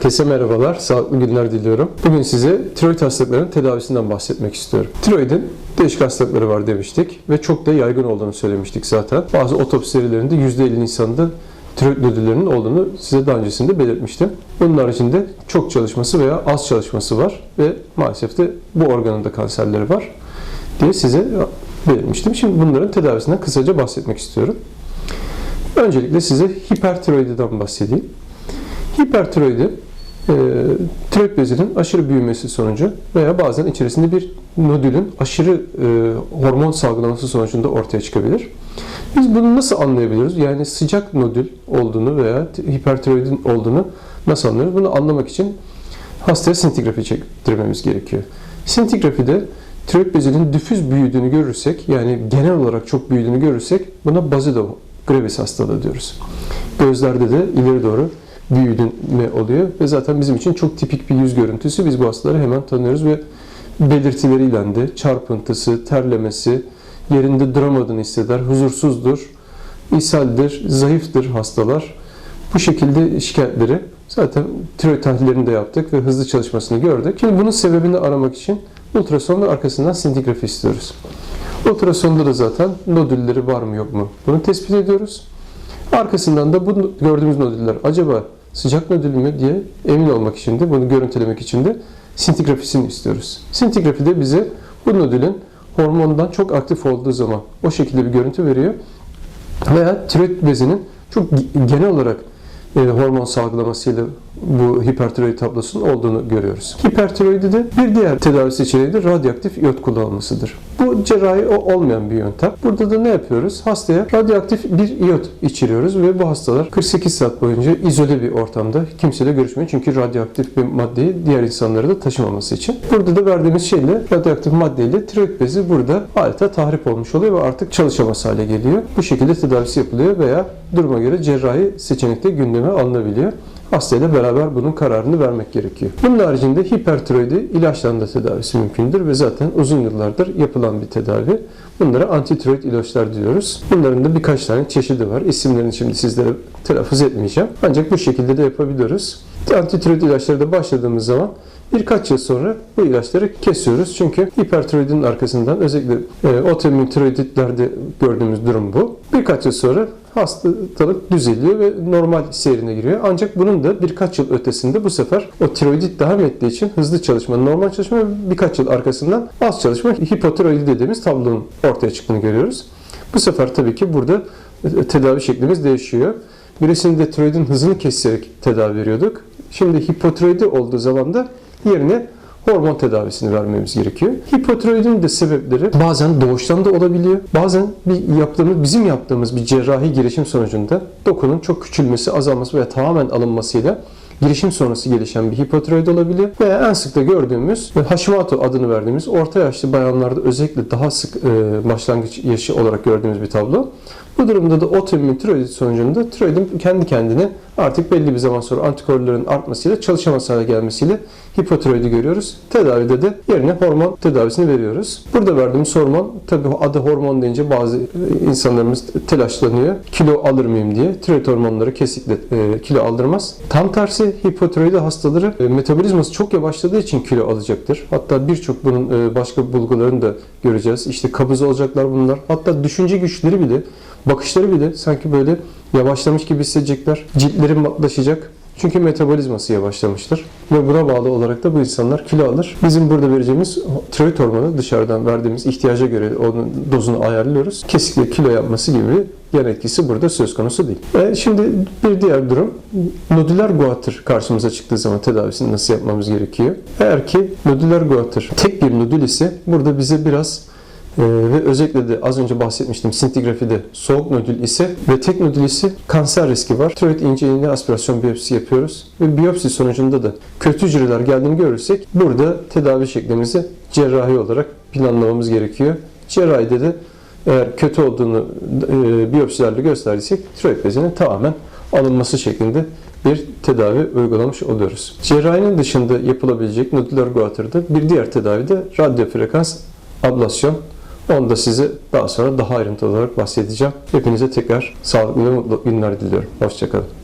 Herkese merhabalar, sağlıklı günler diliyorum. Bugün size tiroid hastalıklarının tedavisinden bahsetmek istiyorum. Tiroidin değişik hastalıkları var demiştik ve çok da yaygın olduğunu söylemiştik zaten. Bazı otopsi serilerinde %50 insanda tiroid nodüllerinin olduğunu size daha öncesinde belirtmiştim. Bunun haricinde çok çalışması veya az çalışması var ve maalesef de bu organın da kanserleri var diye size belirtmiştim. Şimdi bunların tedavisinden kısaca bahsetmek istiyorum. Öncelikle size hipertiroididen bahsedeyim. Hipertiroidi e, tiroid bezinin aşırı büyümesi sonucu veya bazen içerisinde bir nodülün aşırı e, hormon salgılaması sonucunda ortaya çıkabilir. Biz bunu nasıl anlayabiliriz? Yani sıcak nodül olduğunu veya hipertiroidin olduğunu nasıl anlıyoruz? Bunu anlamak için hastaya sintigrafi çektirmemiz gerekiyor. Sintigrafide tiroid bezinin düfüz büyüdüğünü görürsek, yani genel olarak çok büyüdüğünü görürsek buna bazido gravis hastalığı diyoruz. Gözlerde de ileri doğru büyüme oluyor ve zaten bizim için çok tipik bir yüz görüntüsü. Biz bu hastaları hemen tanıyoruz ve belirtileriyle de çarpıntısı, terlemesi, yerinde duramadığını hisseder, huzursuzdur, ishaldir, zayıftır hastalar. Bu şekilde şikayetleri zaten tiroid tahlillerini de yaptık ve hızlı çalışmasını gördük. Şimdi bunun sebebini aramak için ultrason ve arkasından sintigrafi istiyoruz. Ultrasonda da zaten nodülleri var mı yok mu bunu tespit ediyoruz. Arkasından da bu gördüğümüz nodüller acaba sıcak nodül mü diye emin olmak için de bunu görüntülemek için de sintigrafisini istiyoruz. Sintigrafi de bize bu nodülün hormondan çok aktif olduğu zaman o şekilde bir görüntü veriyor. Veya tiroid bezinin çok genel olarak e, hormon salgılamasıyla bu hipertiroid tablosunun olduğunu görüyoruz. Hipertiroidi de bir diğer tedavi seçeneği de radyoaktif iyot kullanılmasıdır. Bu cerrahi olmayan bir yöntem. Burada da ne yapıyoruz? Hastaya radyoaktif bir iyot içiriyoruz ve bu hastalar 48 saat boyunca izole bir ortamda kimseyle görüşmüyor. Çünkü radyoaktif bir maddeyi diğer insanlara da taşımaması için. Burada da verdiğimiz şeyle radyoaktif maddeyle tiroid bezi burada adeta tahrip olmuş oluyor ve artık çalışamaz hale geliyor. Bu şekilde tedavisi yapılıyor veya duruma göre cerrahi seçenekte gündeme alınabiliyor. Hastayla beraber bunun kararını vermek gerekiyor. Bunun haricinde hipertiroidi ilaçlarla da tedavisi mümkündür ve zaten uzun yıllardır yapılan bir tedavi. Bunlara antitiroid ilaçlar diyoruz. Bunların da birkaç tane çeşidi var. İsimlerini şimdi sizlere telaffuz etmeyeceğim. Ancak bu şekilde de yapabiliyoruz. Antitiroid ilaçları da başladığımız zaman birkaç yıl sonra bu ilaçları kesiyoruz. Çünkü hipertiroidin arkasından özellikle e, otoimmün tiroiditlerde gördüğümüz durum bu. Birkaç yıl sonra hastalık düzeliyor ve normal seyrine giriyor. Ancak bunun da birkaç yıl ötesinde bu sefer o tiroidit devam ettiği için hızlı çalışma, normal çalışma ve birkaç yıl arkasından az çalışma, hipotiroidi dediğimiz tablonun ortaya çıktığını görüyoruz. Bu sefer tabii ki burada tedavi şeklimiz değişiyor. Birisinde tiroidin hızını keserek tedavi veriyorduk. Şimdi hipotiroidi olduğu zaman da yerine hormon tedavisini vermemiz gerekiyor. Hipotiroidin de sebepleri bazen doğuştan da olabiliyor. Bazen bir yaptığımız, bizim yaptığımız bir cerrahi girişim sonucunda dokunun çok küçülmesi, azalması veya tamamen alınmasıyla girişim sonrası gelişen bir hipotiroid olabilir veya en sık da gördüğümüz Hashimoto adını verdiğimiz orta yaşlı bayanlarda özellikle daha sık e, başlangıç yaşı olarak gördüğümüz bir tablo. Bu durumda da otoimmün tiroid sonucunda tiroidin kendi kendine artık belli bir zaman sonra antikorların artmasıyla çalışamaz hale gelmesiyle hipotiroidi görüyoruz. Tedavide de yerine hormon tedavisini veriyoruz. Burada verdiğimiz hormon tabi adı hormon deyince bazı insanlarımız telaşlanıyor. Kilo alır mıyım diye. Tiroid hormonları kesinlikle e, kilo aldırmaz. Tam tersi hipotiroidi hastaları e, metabolizması çok yavaşladığı için kilo alacaktır. Hatta birçok bunun e, başka bulgularını da göreceğiz. İşte kabız olacaklar bunlar. Hatta düşünce güçleri bile Bakışları bile sanki böyle yavaşlamış gibi hissedecekler. Ciltleri matlaşacak. Çünkü metabolizması yavaşlamıştır. Ve buna bağlı olarak da bu insanlar kilo alır. Bizim burada vereceğimiz tiroid hormonu dışarıdan verdiğimiz ihtiyaca göre onun dozunu ayarlıyoruz. Kesinlikle kilo yapması gibi yan etkisi burada söz konusu değil. E şimdi bir diğer durum nodüler guatr karşımıza çıktığı zaman tedavisini nasıl yapmamız gerekiyor? Eğer ki nodüler guatr tek bir nodül ise burada bize biraz ee, ve özellikle de az önce bahsetmiştim sintigrafide soğuk nodül ise ve tek nodül ise kanser riski var. Tiroid ince iğne aspirasyon biyopsi yapıyoruz ve biyopsi sonucunda da kötü hücreler geldiğini görürsek burada tedavi şeklimizi cerrahi olarak planlamamız gerekiyor. Cerrahide de eğer kötü olduğunu e, biyopsilerle gösterdiysek tiroid bezinin tamamen alınması şeklinde bir tedavi uygulamış oluyoruz. Cerrahinin dışında yapılabilecek nodüler guatrda bir diğer tedavi de radyo frekans ablasyon onu da size daha sonra daha ayrıntılı olarak bahsedeceğim. Hepinize tekrar sağlıklı ve mutlu günler diliyorum. Hoşçakalın.